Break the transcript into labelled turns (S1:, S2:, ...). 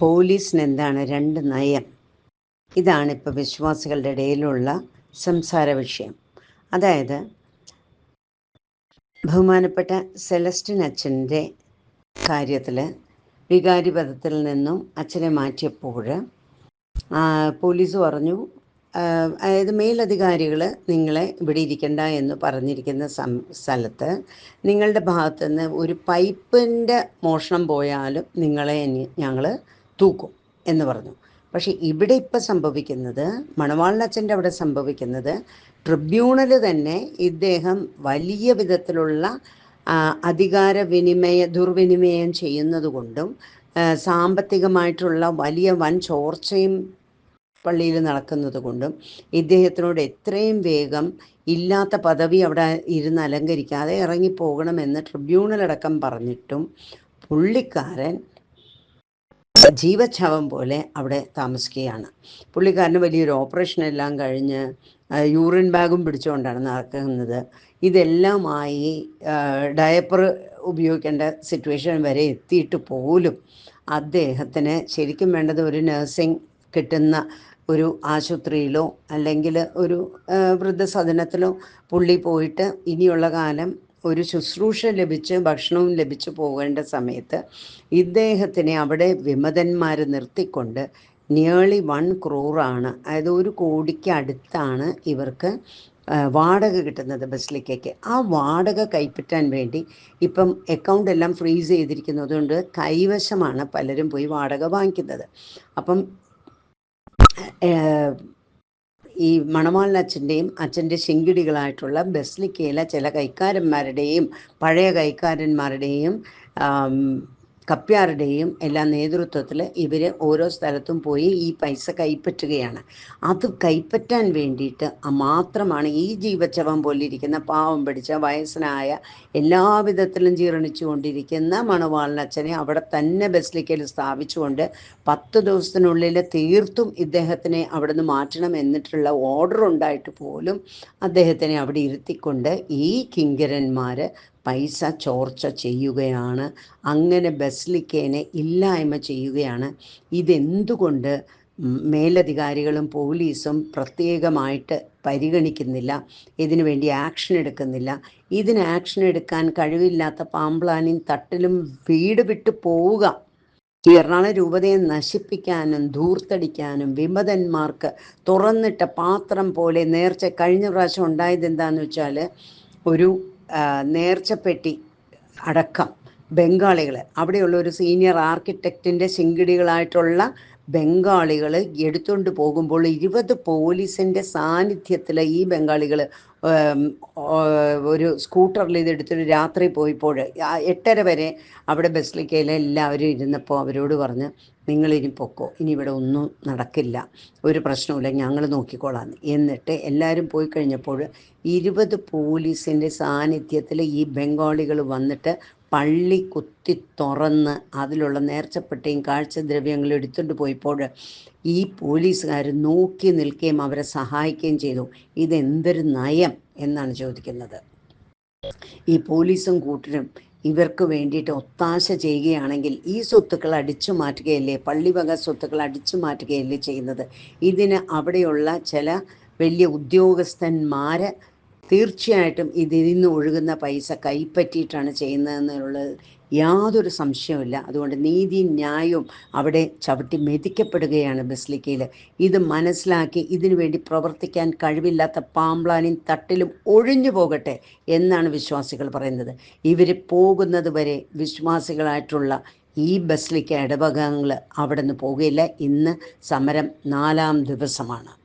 S1: പോലീസിന് എന്താണ് രണ്ട് നയം? ഇതാണ് ഇപ്പോൾ വിശ്വാസികളുടെ ഇടയിലുള്ള സംസാര വിഷയം. അതായത് ബഹുമാനപ്പെട്ട സെലസ്റ്റിൻ അച്ഛന്റെ കാര്യത്തിൽ വികാരി പദത്തിൽ നിന്നും അച്ഛനെ മാറ്റിയപ്പോൾ പോലീസ് പറഞ്ഞു അതായത് മേലധികാരികൾ നിങ്ങളെ ഇവിടെ ഇരിക്കണ്ട എന്ന് പറഞ്ഞിരിക്കുന്ന സം സ്ഥലത്ത് നിങ്ങളുടെ ഭാഗത്തുനിന്ന് ഒരു പൈപ്പിന്റെ മോഷണം പോയാലും നിങ്ങളെ ഞങ്ങൾ തൂക്കും എന്ന് പറഞ്ഞു. പക്ഷേ ഇവിടെ ഇപ്പം സംഭവിക്കുന്നത് മണവാളനച്ഛന്റെ അവിടെ സംഭവിക്കുന്നത് ട്രിബ്യൂണൽ തന്നെ ഇദ്ദേഹം വലിയ വിധത്തിലുള്ള അധികാര വിനിമയ ദുർവിനിമയം ചെയ്യുന്നത് കൊണ്ടും സാമ്പത്തികമായിട്ടുള്ള വലിയ വൻ ചോർച്ചയും പള്ളിയിൽ നടക്കുന്നത് കൊണ്ടും ഇദ്ദേഹത്തിനോട് എത്രയും വേഗം ഇല്ലാത്ത പദവി അവിടെ ഇരുന്ന് അലങ്കരിക്കാതെ ഇറങ്ങിപ്പോകണമെന്ന് ട്രിബ്യൂണലടക്കം പറഞ്ഞിട്ടും പുള്ളിക്കാരൻ ജീവച്ഛവം പോലെ അവിടെ താമസിക്കുകയാണ്. പുള്ളിക്കാരന് വലിയൊരു ഓപ്പറേഷൻ എല്ലാം കഴിഞ്ഞ് യൂറിൻ ബാഗും പിടിച്ചുകൊണ്ടാണ് നടക്കുന്നത്. ഇതെല്ലാമായി ഡയപ്പർ ഉപയോഗിക്കേണ്ട സിറ്റുവേഷൻ വരെ എത്തിയിട്ട് പോലും അദ്ദേഹത്തിന് ശരിക്കും വേണ്ടത് ഒരു നഴ്സിംഗ് കിട്ടുന്ന ഒരു ആശുപത്രിയിലോ അല്ലെങ്കിൽ ഒരു വൃദ്ധസദനത്തിലോ പുള്ളി പോയിട്ട് ഇനിയുള്ള കാലം ഒരു ശുശ്രൂഷ ലഭിച്ച് ഭക്ഷണവും ലഭിച്ചു പോകേണ്ട സമയത്ത് ഇദ്ദേഹത്തിനെ അവിടെ വിമതന്മാർ നിർത്തിക്കൊണ്ട് നിയർലി വൺ ക്രോറാണ് അതായത് ഒരു കോടിക്ക് അടുത്താണ് ഇവർക്ക് വാടക കിട്ടുന്നത് ബസ്ലിക്കയ്ക്ക്. ആ വാടക കൈപ്പറ്റാൻ വേണ്ടി ഇപ്പം അക്കൗണ്ട് എല്ലാം ഫ്രീസ് ചെയ്തിരിക്കുന്നത് കൊണ്ട് കൈവശമാണ് പലരും പോയി വാടക വാങ്ങിക്കുന്നത്. അപ്പം ഈ മണവാളിനച്ഛന്റെയും അച്ഛന്റെ ശിങ്കിടികളായിട്ടുള്ള ബസ്ലിക്കയിലെ ചില കൈക്കാരന്മാരുടെയും പഴയ കൈക്കാരന്മാരുടെയും കപ്പ്യാരുടെയും എല്ലാ നേതൃത്വത്തിൽ ഇവർ ഓരോ സ്ഥലത്തും പോയി ഈ പൈസ കൈപ്പറ്റുകയാണ്. അത് കൈപ്പറ്റാൻ വേണ്ടിയിട്ട് മാത്രമാണ് ഈ ജീവച്ചവം പോലിരിക്കുന്ന പാവം പിടിച്ച വയസ്സനായ എല്ലാവിധത്തിലും ജീർണിച്ചു കൊണ്ടിരിക്കുന്ന മണവാളനച്ഛനെ അവിടെ തന്നെ ബസ്ലിക്കയിൽ സ്ഥാപിച്ചുകൊണ്ട് പത്ത് ദിവസത്തിനുള്ളിൽ തീർത്തും ഇദ്ദേഹത്തിനെ അവിടെ നിന്ന് മാറ്റണം എന്നിട്ടുള്ള ഓർഡർ ഉണ്ടായിട്ട് പോലും അദ്ദേഹത്തിനെ അവിടെ ഇരുത്തിക്കൊണ്ട് ഈ കിങ്കരന്മാർ പൈസ ചോർച്ച ചെയ്യുകയാണ്. അങ്ങനെ ബസ്ലിക്കേനെ ഇല്ലായ്മ ചെയ്യുകയാണ്. ഇതെന്തുകൊണ്ട് മേലധികാരികളും പോലീസും പ്രത്യേകമായിട്ട് പരിഗണിക്കുന്നില്ല? ഇതിനു വേണ്ടി ആക്ഷൻ എടുക്കുന്നില്ല. ഇതിന് ആക്ഷൻ എടുക്കാൻ കഴിവില്ലാത്ത പാമ്പ്ലാനിൻ തട്ടിലും വീട് വിട്ടു പോവുക. ഈ എറണാകുളം രൂപതയെ നശിപ്പിക്കാനും ധൂർത്തടിക്കാനും വിമതന്മാർക്ക് തുറന്നിട്ട പാത്രം പോലെ നേർച്ച കഴിഞ്ഞ പ്രാവശ്യം ഉണ്ടായത് എന്താണെന്ന് വെച്ചാൽ ഒരു നേർച്ചപ്പെട്ടി അടക്കം ബംഗാളികൾ അവിടെയുള്ള ഒരു സീനിയർ ആർക്കിടെക്റ്റിന്റെ ശിങ്കിടികളായിട്ടുള്ള ബംഗാളികൾ എടുത്തുകൊണ്ട് പോകുമ്പോൾ ഇരുപത് പോലീസിന്റെ സാന്നിധ്യത്തിൽ ഈ ബംഗാളികൾ ഒരു സ്കൂട്ടറിൽ ഇതെടുത്തിട്ട് രാത്രി പോയപ്പോൾ എട്ടര വരെ അവിടെ ബസ്ലിക്കയിൽ എല്ലാവരും ഇരുന്നപ്പോൾ അവരോട് പറഞ്ഞ് നിങ്ങളിനി പൊക്കോ ഇനി ഇവിടെ ഒന്നും നടക്കില്ല ഒരു പ്രശ്നവുമില്ല ഞങ്ങൾ നോക്കിക്കോളാം എന്നിട്ട് എല്ലാവരും പോയി കഴിഞ്ഞപ്പോൾ ഇരുപത് പോലീസിന്റെ സാന്നിധ്യത്തിൽ ഈ ബംഗാളികൾ വന്നിട്ട് പള്ളി കുത്തി തുറന്ന് അതിലുള്ള നേർച്ചപ്പെട്ടയും കാഴ്ചദ്രവ്യങ്ങളും എടുത്തുകൊണ്ട് പോയപ്പോൾ ഈ പോലീസുകാർ നോക്കി നിൽക്കുകയും അവരെ സഹായിക്കുകയും ചെയ്തു. ഇതെന്തൊരു നയം എന്നാണ് ചോദിക്കുന്നത്. ഈ പോലീസും കൂട്ടരും ഇവർക്ക് വേണ്ടിയിട്ട് ഒത്താശ ചെയ്യുകയാണെങ്കിൽ ഈ സ്വത്തുക്കൾ അടിച്ചു മാറ്റുകയല്ലേ? പള്ളിവക സ്വത്തുക്കൾ അടിച്ചു മാറ്റുകയല്ലേ ചെയ്യുന്നത്? ഇതിന് അവിടെയുള്ള ചില വലിയ ഉദ്യോഗസ്ഥന്മാർ തീർച്ചയായിട്ടും ഇതിൽ നിന്ന് ഒഴുകുന്ന പൈസ കൈപ്പറ്റിയിട്ടാണ് ചെയ്യുന്നതെന്നുള്ളത് യാതൊരു സംശയവുമില്ല. അതുകൊണ്ട് നീതി ന്യായവും അവിടെ ചവിട്ടി മെതിക്കപ്പെടുകയാണ് ബസ്ലിക്കയിൽ ഇത് മനസ്സിലാക്കി ഇതിനു വേണ്ടി പ്രവർത്തിക്കാൻ കഴിവില്ലാത്ത പാമ്പ്ലാനും തട്ടിലും ഒഴിഞ്ഞു പോകട്ടെ എന്നാണ് വിശ്വാസികൾ പറയുന്നത്. ഇവർ പോകുന്നത് വരെ വിശ്വാസികളായിട്ടുള്ള ഈ ബസ്ലിക്ക ഇടവകങ്ങൾ അവിടെ നിന്ന് പോകുകയില്ല ഇന്ന് സമരം നാലാം ദിവസമാണ്.